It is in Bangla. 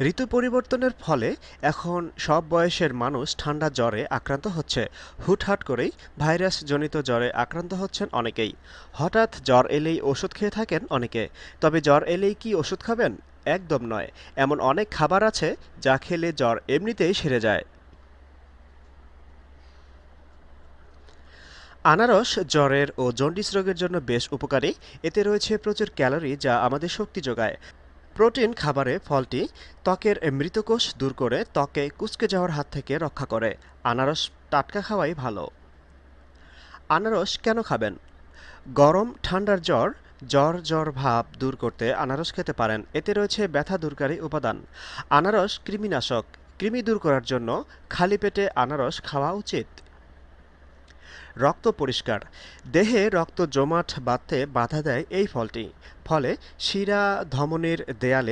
ঋতু পরিবর্তনের ফলে এখন সব বয়সের মানুষ ঠান্ডা জ্বরে আক্রান্ত হচ্ছে। হুটহাট করেই ভাইরাসজনিত জ্বরে আক্রান্ত হচ্ছেন অনেকেই। হঠাৎ জ্বর এলেই ওষুধ খেয়ে থাকেন অনেকে। তবে জ্বর এলেই কি ওষুধ খাবেন? একদম নয়। এমন অনেক খাবার আছে যা খেলে জ্বর এমনিতেই সেরে যায়। আনারস জ্বরের ও জন্ডিস রোগের জন্য বেশ উপকারী। এতে রয়েছে প্রচুর ক্যালোরি যা আমাদের শক্তি যোগায়। প্রোটিন খাবারে ফলটি ত্বকের মৃতকোষ দূর করে ত্বকে কুচকে যাওয়ার হাত থেকে রক্ষা করে। আনারস টাটকা খাওয়াই ভালো। আনারস কেন খাবেন? গরম, ঠান্ডার জ্বর জ্বর জ্বর ভাব দূর করতে আনারস খেতে পারেন। এতে রয়েছে ব্যথা দূরকারী উপাদান। আনারস কৃমিনাশক। কৃমি দূর করার জন্য খালি পেটে আনারস খাওয়া উচিত। রক্ত পরিষ্কার। দেহে রক্ত জমাট বাঁধতে বাধা দেয় এই ফলটি। ফলে শিরা ধমনের দেয়ালে